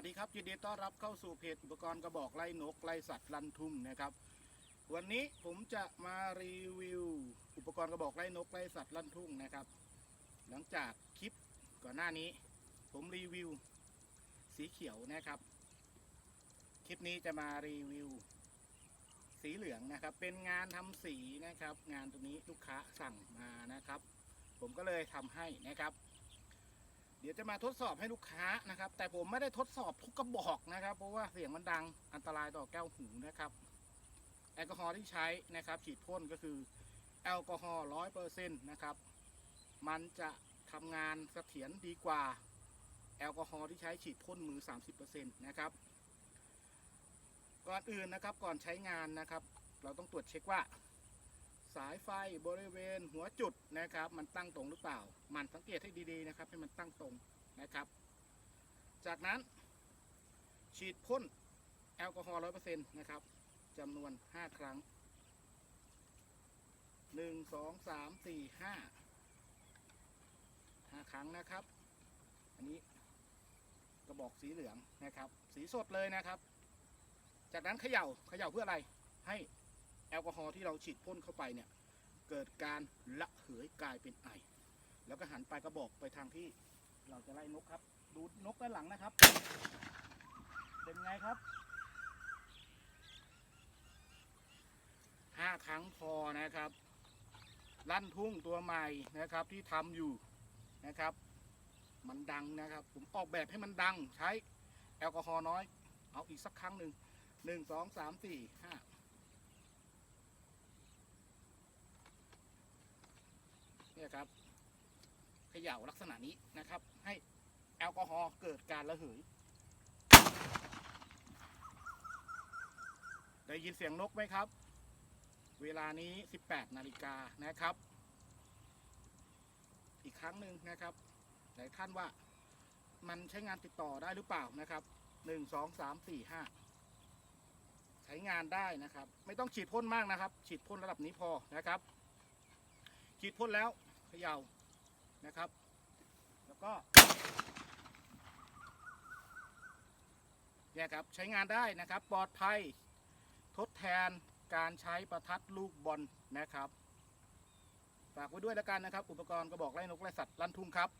วัสดีครับยินดีต้อนรับเข้าสู่เพจอุปกรณ์กระบอกไล่นกไล่สัตว์ลันทุ่งนะครับ วันนี้ผมจะมารีวิว อุปกรณ์กระบอกไล่นกไล่สัตว์ลันทุ่งนะครับ หลังจากคลิปก่อนหน้านี้ ผมรีวิว สีเขียวนะครับ คลิปนี้จะมารีวิว สีเหลืองนะครับ เป็นงานทำสีนะครับ งานตรงนี้ลูกค้าสั่งมานะครับ ผมก็เลยทำให้นะครับ เดี๋ยวจะมาทดสอบให้ลูกค้านะครับ แต่ผมไม่ได้ทดสอบทุกกระบอกนะครับ เพราะว่าเสียงมันดังอันตรายต่อแก้วหูนะครับ แอลกอฮอล์ที่ใช้นะครับ ฉีดพ่นก็คือแอลกอฮอล์ร้อยเปอร์เซ็นต์นะครับ มันจะทำงานเสถียรดีกว่าแอลกอฮอล์ที่ใช้ฉีดพ่นมือ 30%นะครับ ก่อนอื่นนะครับก่อนใช้งานนะครับ เราต้องตรวจเช็คว่า สายไฟบริเวณหัวจุดนะครับ มันตั้งตรงหรือเปล่า มันสังเกตให้ดีๆนะครับ ให้มันตั้งตรงนะครับ จากนั้น ฉีดพ่นแอลกอฮอล์ร้อยเปอร์เซ็นต์นะครับจำนวน5ครั้ง1 2 3 4 5 5ครั้งนะครับ อันนี้กระบอกสีเหลืองนะครับ สีสดเลยนะครับ จากนั้นเขย่าเขย่าเพื่ออะไรให้ แอลกอฮอล์ที่เราฉีดพ่นเข้าไปเนี่ย เกิดการระเหยกลายเป็นไอ แล้วก็หันไปกระบอกไปทางที่เราจะไล่นกครับ ดูนกด้านหลังนะครับ เป็นไงครับห้าครั้งพอนะครับ ลั่นทุ่งตัวใหม่นะครับที่ทำอยู่นะครับ มันดังนะครับ ผมออกแบบให้มันดังใช้แอลกอฮอล์น้อย เอาอีกสักครั้งหนึ่งหนึ่งสองสามสี่ห้า เนี่ยครับเขย่าลักษณะนี้นะครับ ให้แอลกอฮอล์เกิดการระเหย ได้ยินเสียงนกไหมครับ เวลานี้ 18 นาฬิกานะครับ อีกครั้งหนึ่งนะครับหลายท่านว่ามันใช้งานติดต่อได้หรือเปล่านะครับ 1 2 3 4 5 ใช้งานได้นะครับ ไม่ต้องฉีดพ่นมากนะครับ ฉีดพ่นระดับนี้พอนะครับ ฉีดพ่นแล้ว เขย่านะครับ แล้วก็เนี่ยครับใช้งานได้นะครับปลอดภัยทดแทนการใช้ประทัดลูกบอลนะครับฝากไว้ด้วยแล้วกันนะครับ อุปกรณ์กระบอกไล่นกไล่สัตว์ลั่นทุ่งครับ